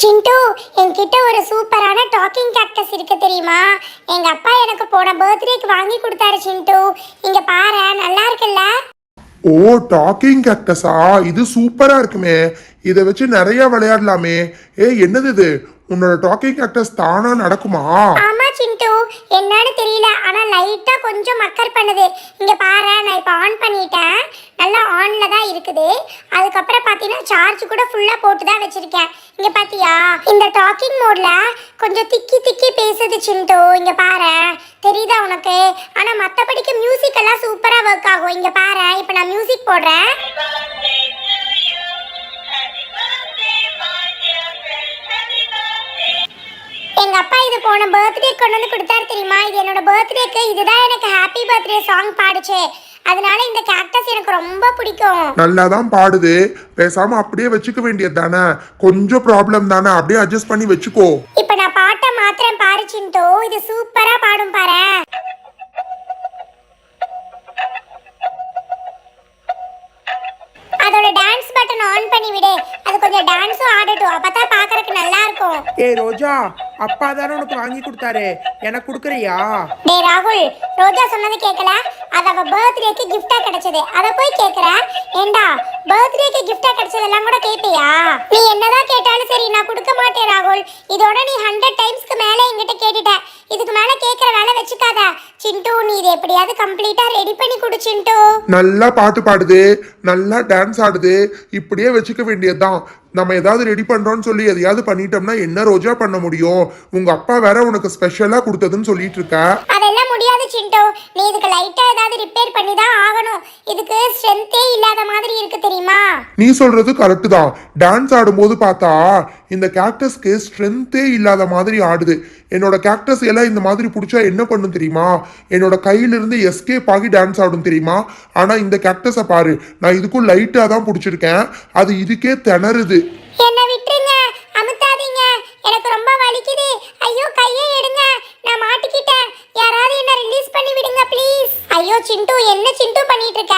சிண்டு என்கிட்ட ஒரு சூப்பரான டாக்கிங் கேக்டஸ் இருக்கு தெரியுமா? எங்க அப்பா எனக்கு போன பர்த்டேக்கு வாங்கி கொடுத்தாரு சிண்டு. இங்க பாரு நல்லா இருக்குல்ல? ஓ டாக்கிங் கேக்டஸா இது சூப்பரா இருக்குமே. இதை வச்சு நிறைய விளையாடலாமே. ஏ என்னது இது? உன்னோட டாக்கிங் கேக்டஸ் தானா நடக்குமா? ஆமா சிண்டு. என்னன்னு தெரியல. ஆனால் லைட்டாக கொஞ்சம் மக்கர் பண்ணுது. இங்கே பாரு நான் இப்போ ஆன் பண்ணிட்டேன். நல்லா ஆனில் தான் இருக்குது. அதுக்கப்புறம் பார்த்தீங்கன்னா சார்ஜ் கூட ஃபுல்லாக போட்டு தான் வச்சிருக்கேன். இங்கே பார்த்தியா இந்த டாக்கிங் மோடில் கொஞ்சம் திக்கி திக்கி பேசுது சிண்டு. இங்கே பாரு. தெரியுதா உனக்கு? ஆனால் மற்றபடிக்கு மியூசிக் எல்லாம் சூப்பராக ஒர்க் ஆகும். இங்கே பாரு இப்போ நான் மியூசிக் போடுறேன். எங்க அப்பா இது போன பர்த்டே கொண்டு வந்து கொடுத்தாரு தெரியுமா? இது என்னோட பர்த்டேக்கு இதுதான் எனக்கு ஹாப்பி பர்த்டே சாங் பாடுச்சு. அதனால இந்த கேக்டஸ் எனக்கு ரொம்ப பிடிக்கும். நல்லா தான் பாடுது. பேசாம அப்படியே வச்சுக்க வேண்டியது தானே? கொஞ்சம் ப்ராப்ளம் தானே? அப்படியே அட்ஜஸ்ட் பண்ணி வச்சுக்கோ. இப்ப நான் பாட்டை மாத்திரம் பாரு சிண்டோ. இது சூப்பரா பாடும் பாரு. அதோட பட்டன் ஆன் பண்ணி விடு. அது கொஞ்சம் டான்ஸும் ஆடட்டும். அப்பதான் பாக்குறதுக்கு நல்லா இருக்கும் ஏய் ரோஜா அப்பா தானே உனக்கு வாங்கி கொடுத்தாரு. எனக்கு கொடுக்குறியா? டேய் ராகுல் ரோஜா சொன்னது கேட்கல அது அவ பர்த்டேக்கு கிஃப்டா கிடைச்சது. அத போய் கேக்குற. ஏண்டா பர்த்டேக்கு கிஃப்டா கிடைச்சதெல்லாம் கூட கேட்பியா நீ என்னதான் கேட்டாலும் சரி நான் கொடுக்க மாட்டேன் ராகுல். இதோட நீ ஹண்ட்ரட் டைம்ஸ்க்கு மேல என்கிட்ட கேட்டுட்ட. இதுக்கு மேல கேக்குற வேலை வச்சுக்காத. சிண்டு நீ இதை எப்படியாவது கம்ப்ளீட்டா ரெடி பண்ணி கொடு சிண்டு. நல்லா பாட்டு பாடுது. நல்லா டான்ஸ் ஆடுது. இப்படியே வச்சுக்க வேண்டியதுதான். நம்ம ஏதாவது ரெடி பண்றோம்னு சொல்லி எதையாவது பண்ணிட்டோம்னா என்ன ரோஜா பண்ண முடியும்? உங்க அப்பா வேற உனக்கு ஸ்பெஷலா கொடுத்ததுன்னு சொல்லிட்டு இருக்க. அதெல்லாம் முடியாது சிண்டு. நீ இதுக்கு லைட்டா ஏதாவது ரிப்பேர் பண்ணி தான் ஆகணும். இதுக்கு ஸ்ட்ரென்த்தே இல்லாத மாதிரி இருக்கு தெரியுமா? நீ சொல்றது கரெக்டு தான். டான்ஸ் ஆடும்போது பார்த்தா இந்த கேக்டஸ்க்கு ஸ்ட்ரென்த்தே இல்லாத மாதிரி ஆடுது. என்னோட கேக்டஸ் எல்லாம் இந்த மாதிரி பிடிச்சா என்ன பண்ணும் தெரியுமா? என்னோட கையிலிருந்து எஸ்கேப் ஆகி டான்ஸ் ஆடும் தெரியுமா? ஆனா இந்த கேக்டஸை பாரு. நான் இதுக்கும் லைட்டா தான் பிடிச்சிருக்கேன். அது இதுக்கே திணறுது. என்ன விட்டுருங்க. அமுத்தாதீங்க. எனக்கு ரொம்ப வலிக்குது. ஐயோ கையை எடுங்க நான் மாட்டிக்கிட்டேன் யாராவது என்ன ரிலீஸ் பண்ணி விடுங்க ப்ளீஸ் ஐயோ சிண்டு என்ன சிண்டு பண்ணிட்டு இருக்க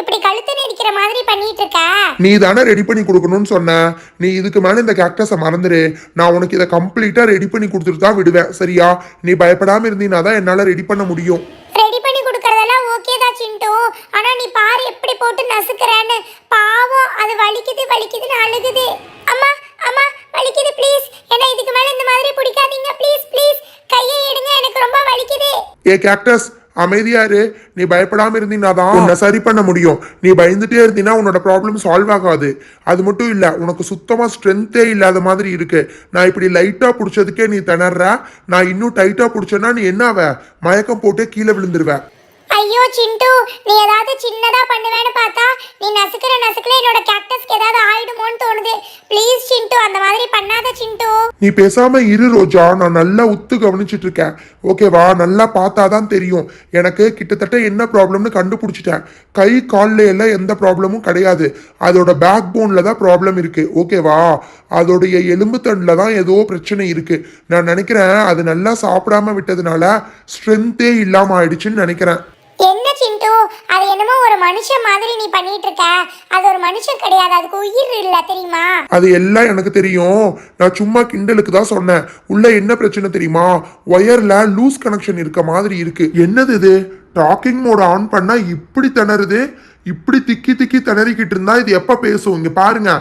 இப்படி கழுத்து நெரிக்கிற மாதிரி பண்ணிட்டு இருக்க நீ தானே ரெடி பண்ணி கொடுக்கணும்னு சொன்ன. நீ இதுக்கு மேலே இந்த கேக்டஸை மறந்துடு நான் உனக்கு இதை கம்ப்ளீட்டாக ரெடி பண்ணி கொடுத்துட்டு தான் விடுவேன். சரியா? நீ பயப்படாமல் இருந்தீங்கன்னா தான் என்னால் ரெடி பண்ண முடியும். ரெடி பண்ணி கொடுக்கறதெல்லாம் ஓகே தான் சிண்டு. ஆனா நீ பாரு எப்படி போட்டு நசுக்கிறேன்னு. பாவம் அது வலிக்குது வலிக்குதுன்னு அழுகுது. அம்மா அம்மா வலிக்குது ப்ளீஸ் என்ன இதுக்கு மேல இந்த மாதிரி பிடிக்காதீங்க. ப்ளீஸ் ப்ளீஸ் கையை எடுங்க எனக்கு ரொம்ப வலிக்குது. ஏ கேக்டஸ் அமைதியாரு நீ பயப்படாம இருந்தீங்கன்னா தான் உன்னை சரி பண்ண முடியும். நீ பயந்துட்டே இருந்தீங்கன்னா உன்னோட ப்ராப்ளம் சால்வ் ஆகாது. அது மட்டும் இல்ல உனக்கு சுத்தமா ஸ்ட்ரென்த்தே இல்லாத மாதிரி இருக்கு. நான் இப்படி லைட்டா பிடிச்சதுக்கே நீ திணற நான் இன்னும் டைட்டா பிடிச்சேன்னா நீ என்ன ஆவ? மயக்கம் போட்டு கீழே விழுந்துருவ. ஐயோ சிண்டு நீ ஏதாவது சின்னதா பண்ணுவேன்னு பார்த்தா நீ நசுக்கிற நசுக்கல என்னோட கேக்டஸ்க்கு ஏதாவது ஆயிடுமோன்னு தோணுது. ப்ளீஸ் சிண்டு அந்த மாதிரி பண்ணாத சிண்டு. நீ பேசாம இரு ரோஜா. நான் நல்லா உத்து கவனிச்சிட்டு இருக்கேன். ஓகேவா நல்லா பார்த்தாதான் தெரியும். எனக்கு கிட்டத்தட்ட என்ன ப்ராப்ளம்னு கண்டுபிடிச்சிட்டேன். கை கால்ல எல்லாம் எந்த ப்ராப்ளமும் கிடையாது. அதோட பேக் போன்ல தான் ப்ராப்ளம் இருக்கு. ஓகேவா அதோடைய எலும்பு தண்டில் தான் ஏதோ பிரச்சனை இருக்கு. நான் நினைக்கிறேன் அது நல்லா சாப்பிடாம விட்டதுனால ஸ்ட்ரென்த்தே இல்லாம ஆயிடுச்சுன்னு நினைக்கிறேன். சிண்டு அது என்னமோ ஒரு மனுஷன் மாதிரி நீ பண்ணிட்டு இருக்க அது ஒரு மனுஷன் கிடையாது. அதுக்கு உயிர் இல்ல தெரியுமா? அது எல்லாம் எனக்கு தெரியும். நான் சும்மா கிண்டலுக்கு தான் சொன்னேன். உள்ள என்ன பிரச்சனை தெரியுமா? ஒயர்ல லூஸ் கனெக்ஷன் இருக்க மாதிரி இருக்கு. என்னது இது? டாக்கிங் மோட் ஆன் பண்ணா இப்படி திணறுது? இப்படி திக்கி திக்கி திணறிக்கிட்டு இருந்தா இது எப்ப பேசும்? இங்க பாருங்க.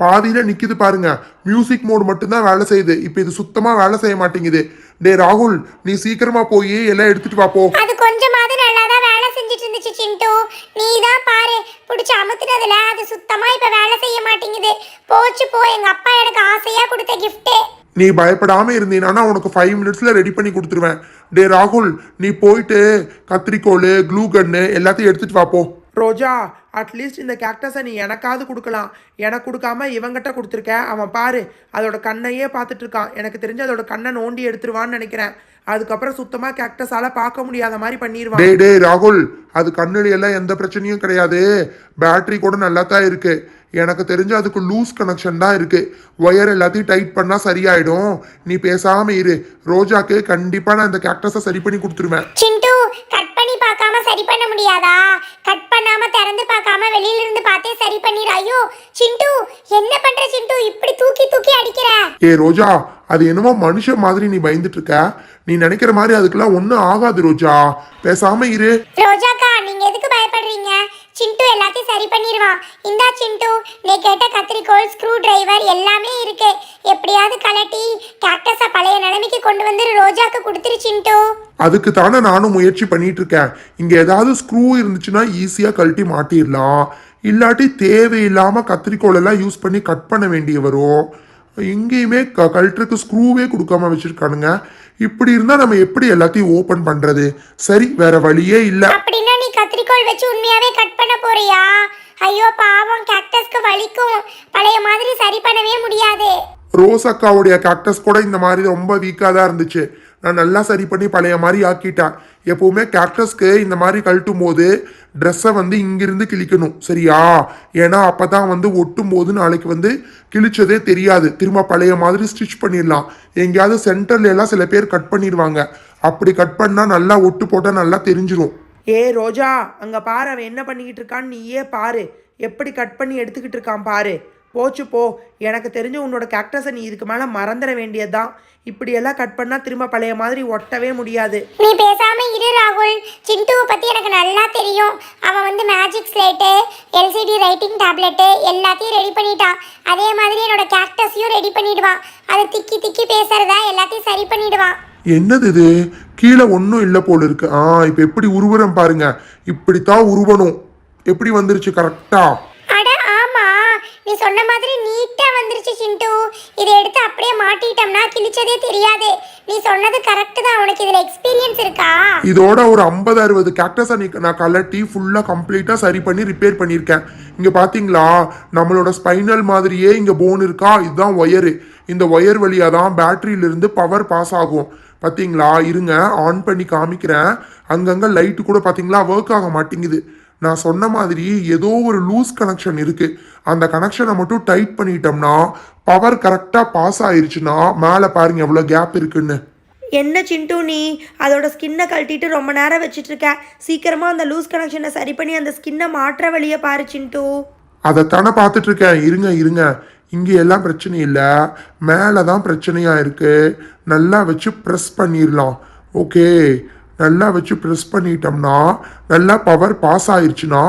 பாதியில நிக்குது பாருங்க. மியூசிக் மோட் மட்டும்தான் வேலை செய்யுது. இப்போ இது சுத்தமா வேலை செய்ய மாட்டேங்குது. டே ராகுல் நீ சீக்கிரமா போய் எல்லாம் எடுத்துட்டு வா போ. அது கொஞ்சமாவது நல்லா தான் செஞ்சுட்டு இருந்துச்சு சிண்டு. நீ தான் பாரு பிடிச்சி அமுத்துனதுல அது சுத்தமா இப்ப வேலை செய்ய மாட்டேங்குது. போச்சு போ எங்க அப்பா எனக்கு ஆசையா கொடுத்த கிஃப்டே நீ பயப்படாம இருந்தீனா உனக்கு ஃபைவ் மினிட்ஸ்ல ரெடி பண்ணி கொடுத்துருவேன். டே ராகுல் நீ போயிட்டு கத்திரிக்கோல் க்ளூ கன்னு எல்லாத்தையும் எடுத்துட்டு வாப்போ ரோஜா அட்லீஸ்ட் இந்த கேக்டஸை நீ எனக்காவது கொடுக்கலாம். எனக்கு கொடுக்காம இவங்கிட்ட கொடுத்துருக்க. அவன் பாரு அதோட கண்ணையே பார்த்துட்டு இருக்கான். எனக்கு தெரிஞ்சு அதோட கண்ணை நோண்டி எடுத்துருவான்னு நினைக்கிறேன். அதுக்கப்புறம் சுத்தமாக கேக்டஸால பார்க்க முடியாத மாதிரி பண்ணிடுவான் டேய் டேய் ராகுல் அது கண்ணுல எல்லாம் எந்த பிரச்சனையும் கிடையாது. பேட்டரி கூட நல்லா தான் இருக்குது எனக்கு தெரிஞ்சு அதுக்கு லூஸ் கனெக்ஷன் தான் இருக்கு. ஒயர் எல்லாத்தையும் டைட் பண்ணா சரியாயிடும். நீ பேசாம இரு. ரோஜாக்கு கண்டிப்பா நான் இந்த கேக்டஸை சரி பண்ணி கொடுத்துருவேன். சிண்டு கட் பண்ணி பார்க்காம சரி பண்ண முடியாதா? கட் பண்ணாம திறந்து பார்க்காம வெளியில இருந்து பார்த்தே சரி பண்ணிடு. ஐயோ சிண்டு என்ன பண்ற சிண்டு? இப்படி தூக்கி தூக்கி அடிக்கிற? ஏ ரோஜா அது என்னமோ மனுஷன் மாதிரி நீ பயந்துட்டு இருக்க. நீ நினைக்கிற மாதிரி அதுக்கெல்லாம் ஒன்றும் ஆகாது ரோஜா. பேசாம இரு. ரோஜாக்கா நீங்க எதுக்கு பயப்படுறீங்க? சிண்டு எல்லாத்தையும் சரி பண்ணிடுவான். இந்தா சிண்டு நீ கேட்ட கத்திரிக்கோல் ஸ்க்ரூ டிரைவர் எல்லாமே இருக்கு. எப்படியாவது கலட்டி கேக்டஸை பழைய நிலைமைக்கு கொண்டு வந்து ரோஜாக்கு கொடுத்துரு சிண்டு. அதுக்கு தானே நானும் முயற்சி பண்ணிட்டு இருக்கேன் இங்க ஏதாவது ஸ்க்ரூ இருந்துச்சுன்னா ஈஸியா கழட்டி மாட்டிடலாம். இல்லாட்டி தேவையில்லாம கத்திரிக்கோல் எல்லாம் யூஸ் பண்ணி கட் பண்ண வேண்டிய வரும். எங்கேயுமே க கழட்டுறதுக்கு ஸ்க்ரூவே கொடுக்காம வச்சிருக்கானுங்க. இப்படி இருந்தா நம்ம எப்படி எல்லாத்தையும் ஓபன் பண்றது? சரி வேற வழியே இல்ல. கத்திரிக்கோள் வச்சு உண்மையாவே கட் பண்ண போறியா? ஐயோ பாவம் கேக்டஸ்க்கு வலிக்கும். பழைய மாதிரி சரி பண்ணவே முடியாது. ரோஸ் அக்காவுடைய கேக்டஸ் கூட இந்த மாதிரி ரொம்ப வீக்காக தான் இருந்துச்சு. நான் நல்லா சரி பண்ணி பழைய மாதிரி ஆக்கிட்டேன். எப்பவுமே கேக்டஸ்க்கு இந்த மாதிரி கழட்டும் போது ட்ரெஸ்ஸை வந்து இங்கிருந்து கிழிக்கணும் சரியா? ஏன்னா அப்போ தான் வந்து ஒட்டும் போது நாளைக்கு வந்து கிழிச்சதே தெரியாது. திரும்ப பழைய மாதிரி ஸ்டிச் பண்ணிடலாம். எங்கேயாவது சென்டர்ல எல்லாம் சில பேர் கட் பண்ணிடுவாங்க. அப்படி கட் பண்ணால் நல்லா ஒட்டு போட்டால் நல்லா தெரிஞ்சிடும் ஏ ரோஜா அங்கே பாரு அவன் என்ன பண்ணிக்கிட்டு இருக்கான்னு நீயே பாரு. எப்படி கட் பண்ணி எடுத்துக்கிட்டு இருக்கான் பாரு. போச்சு போ. எனக்கு தெரிஞ்சு உன்னோட கேக்டஸை நீ இதுக்கு மேலே மறந்துட வேண்டியதுதான். இப்படியெல்லாம் கட் பண்ணால் திரும்ப பழைய மாதிரி ஒட்டவே முடியாது. நீ பேசாம இரு ராகுல். சிண்டுவை பற்றி எனக்கு நல்லா தெரியும். அவன் வந்து magic slate LCD writing tablet எல்லாத்தையும் ரெடி பண்ணிட்டான். அதே மாதிரி என்னோட கேக்டஸையும் ரெடி பண்ணிடுவான். அதை திக்கி திக்கி பேசுறதா எல்லாத்தையும் சரி பண்ணிடுவான். என்னது இது? கீழே ஒன்றும் இல்லை போல இருக்கு. ஆ இப்போ எப்படி உருவுறேன் பாருங்க. இப்படித்தான் உருவணும். எப்படி வந்துருச்சு? கரெக்டா அட ஆமா. நீ சொன்ன மாதிரி நீட்டா வந்துருச்சு சிண்டு. இதை எடுத்து அப்படியே மாட்டிட்டோம்னா கிழிச்சதே தெரியாது. நீ சொன்னது கரெக்ட் தான். உனக்கு இதுல எக்ஸ்பீரியன்ஸ் இருக்கா? இதோட ஒரு ஐம்பது அறுபது கேக்டஸை நீ நான் கலட்டி ஃபுல்லாக கம்ப்ளீட்டாக சரி பண்ணி ரிப்பேர் பண்ணியிருக்கேன். இங்கே பார்த்தீங்களா நம்மளோட ஸ்பைனல் மாதிரியே இங்கே போன் இருக்கா? இதுதான் ஒயரு இந்த ஒயர் வழியாக தான் பேட்டரியிலிருந்து பவர் பாஸ் ஆகும். பார்த்தீங்களா இருங்க ஆன் பண்ணி காமிக்கிறேன். அங்கங்கே லைட்டு கூட பார்த்தீங்களா ஒர்க் ஆக மாட்டேங்குது. நான் சொன்ன மாதிரி ஏதோ ஒரு லூஸ் கனெக்ஷன் இருக்கு. அந்த கனெக்ஷனை மட்டும் டைட் பண்ணிட்டோம்னா பவர் கரெக்டாக பாஸ் ஆயிருச்சுன்னா மேலே பாருங்க எவ்வளோ கேப் இருக்குன்னு. என்ன சிண்டு நீ? அதோட ஸ்கின்னை கழட்டிட்டு ரொம்ப நேரம் வச்சிட்டு இருக்க. சீக்கிரமா அந்த லூஸ் கனெக்ஷனை சரி பண்ணி அந்த ஸ்கின்னை மாற்ற வழியை பாரு சிண்டு. அதைத்தானே பார்த்துட்டு இருக்கேன். இருங்க இருங்க. இங்கே எல்லாம் பிரச்சனை இல்லை. மேலே தான் பிரச்சனையாக இருக்குது நல்லா வச்சு ப்ரெஸ் பண்ணிடலாம் ஓகே நல்லா வச்சு ப்ரெஸ் பண்ணிட்டோம்னா நல்லா பவர் பாஸ் ஆயிடுச்சுன்னா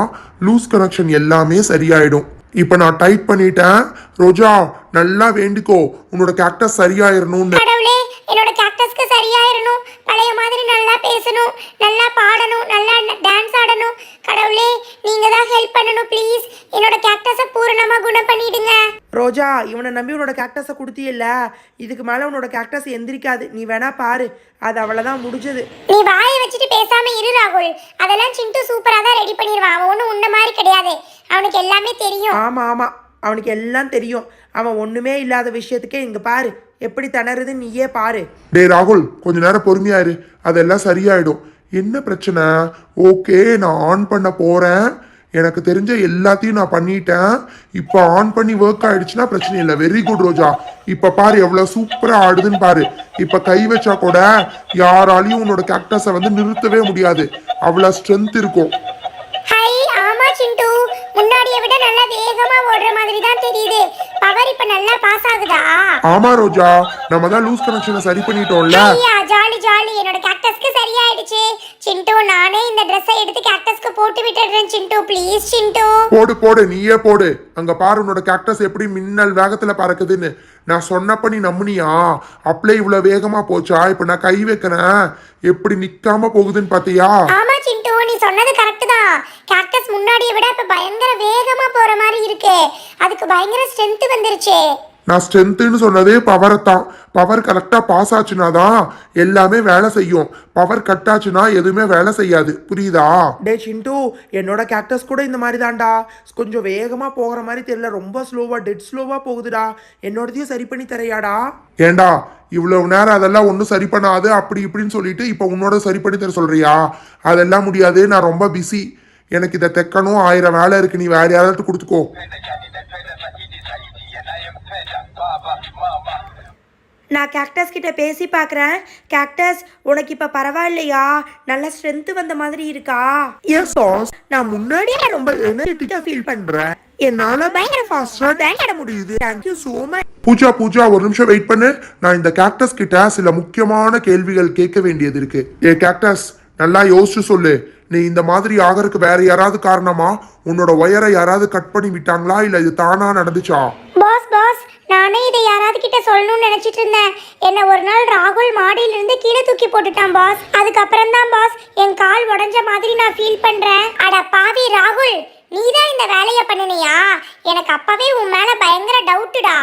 லூஸ் கனெக்ஷன் எல்லாமே சரியாயிடும். இப்போ நான் டைட் பண்ணிட்டேன். ரோஜா நல்லா வேண்டிக்கோ. உன்னோட கேக்டஸ் சரியாயிரணும்னு. என்னோட கேக்டஸ்க்கு சரியாயிரணும். பழைய மாதிரி நல்லா பேசணும். நல்லா பாடணும். நல்லா டான்ஸ் ஆடணும் கடவுளே நீங்க தான் ஹெல்ப் பண்ணணும் ப்ளீஸ் என்னோட கேக்டஸை பூரணமா குணம் பண்ணிடுங்க ரோஜா இவனை நம்பி உன்னோட கேக்டஸை கொடுத்தியல்ல இதுக்கு மேலே உன்னோட கேக்டஸ் எந்திரிக்காது. நீ வேணா பாரு. அது அவ்வளோதான் முடிஞ்சது. நீ வாயை வச்சுட்டு பேசாம இரு ராகுல். அதெல்லாம் சிண்டு சூப்பரா தான் ரெடி பண்ணிடுவான் அவன் ஒன்றும் உன்ன மாதிரி கிடையாது. அவனுக்கு எல்லாமே தெரியும். ஆமாம் ஆமாம் அவனுக்கு எல்லாம் தெரியும். அவன் ஒன்றுமே இல்லாத விஷயத்துக்கே இங்கே பாரு. எப்படி திணறுதுன்னு நீயே பாரு. டேய் ராகுல் கொஞ்ச நேரம் பொறுமையா இரு. அதெல்லாம் சரியாயிடும். என்ன பிரச்சனை? ஓகே நான் ஆன் பண்ண போறேன். எனக்கு தெரிஞ்ச எல்லாத்தையும் நான் பண்ணிட்டேன். இப்போ ஆன் பண்ணி ஒர்க் ஆயிடுச்சுன்னா பிரச்சனை இல்லை. Very good Roja. இப்போ பாரு எவ்வளோ சூப்பராக ஆடுதுன்னு பாரு. இப்போ கை வச்சா கூட யாராலையும் உன்னோட கேக்டஸை வந்து நிறுத்தவே முடியாது. அவ்வளோ ஸ்ட்ரென்த் இருக்கும். முன்னாடியை விட நல்லா வேகமா ஓடுற மாதிரி தான் தெரியுது. பவர் இப்ப நல்லா பாஸ் ஆகுதா? ஆமா ரோஜா. நம்ம தான் லூஸ் கனெக்ஷனை சரி பண்ணிட்டோம்ல. ஐயா ஜாலி ஜாலி என்னோட கேக்டஸ்க்கு சரியாயிடுச்சு. சிண்டு நானே இந்த ட்ரெஸ்ஸை எடுத்து கேக்டஸ்க்கு போட்டு விட்டுடுறேன் சிண்டு. ப்ளீஸ் சிண்டு. போடு போடு நீயே போடு. அங்க பாரு உன்னோட கேக்டஸ் எப்படி மின்னல் வேகத்துல பறக்குதுன்னு. நான் சொன்னப்ப நீ நம்புனியா? அப்படியே இவ்வளவு வேகமா போச்சா? இப்ப நான் கை வைக்கிறேன். எப்படி நிக்காம போகுதுன்னு பாத்தியா? ஆமா சிண்டு. நீ சொன்னது கரெக்ட் தான். கேக்டஸ் முன்னாடியை விட இப்ப பயங்கர வேகமா போற மாதிரி இருக்கு. அதுக்கு பயங்கர ஸ்ட்ரென்த் வந்துருச்சு. நான் ஸ்ட்ரென்த்துன்னு சொன்னதே பவரை தான். பவர் கரெக்டா பாஸ் ஆச்சுனா தான் எல்லாமே வேலை செய்யும். பவர் கட் ஆச்சுன்னா எதுவுமே வேலை செய்யாது. புரியுதா? டே சிண்டு என்னோட கேக்டஸ் கூட இந்த மாதிரி தான்டா. கொஞ்சம் வேகமாக போகிற மாதிரி தெரியல. ரொம்ப ஸ்லோவாக டெட் ஸ்லோவாக போகுதுடா. என்னோடதையும் சரி பண்ணி தரையாடா. ஏண்டா இவ்வளவு நேரம் அதெல்லாம் ஒன்றும் சரி பண்ணாது அப்படி இப்படின்னு சொல்லிட்டு இப்போ உன்னோட சரி பண்ணி தர சொல்றியா? அதெல்லாம் முடியாது. நான் ரொம்ப பிஸி எனக்கு இதை தைக்கணும். ஆயிரம் வேலை இருக்கு. நீ வேற யாராவது கொடுத்துக்கோ. நான் கேக்டஸ் கிட்ட பேசி பார்க்குறேன். கேக்டஸ் உனக்கு இப்போ பரவாயில்லையா? நல்ல ஸ்ட்ரென்த் வந்த மாதிரி இருக்கா? எஸ் சாஸ் நான் முன்னாடியே ரொம்ப எனர்ஜெட்டிக்காக ஃபீல் பண்ணுறேன் என்னால் பயங்கர ஃபாஸ்ட்டாக டான்ஸ் ஆட முடியுது. Thank you so much Pooja Pooja ஒரு நிமிஷம் வெயிட் பண்ணு. நான் இந்த கேக்டஸ் கிட்ட சில முக்கியமான கேள்விகள் கேட்க வேண்டியது இருக்கு. ஏ கேக்டஸ் நல்லா யோசிச்சு சொல்லு. நீ இந்த மாதிரி ஆகறதுக்கு வேற யாராவது காரணமா உன்னோட ஒயரை யாராவது கட் பண்ணி விட்டாங்களா? இல்ல இது தானா நடந்துச்சா? பாஸ் பாஸ் நானே இதை யாராவது கிட்ட சொல்லணும்னு நினைச்சிட்டு இருந்தேன். என்னை ஒரு நாள் ராகுல் மாடியிலிருந்து கீழே தூக்கி போட்டுட்டான் பாஸ் அதுக்கப்புறம் தான் பாஸ் என் கால் உடஞ்ச மாதிரி நான் ஃபீல் பண்றேன். அட பாவி ராகுல் நீதான் இந்த வேலையை பண்ணினியா? எனக்கு அப்பவே உன் மேல பயங்கர டவுட்டுடா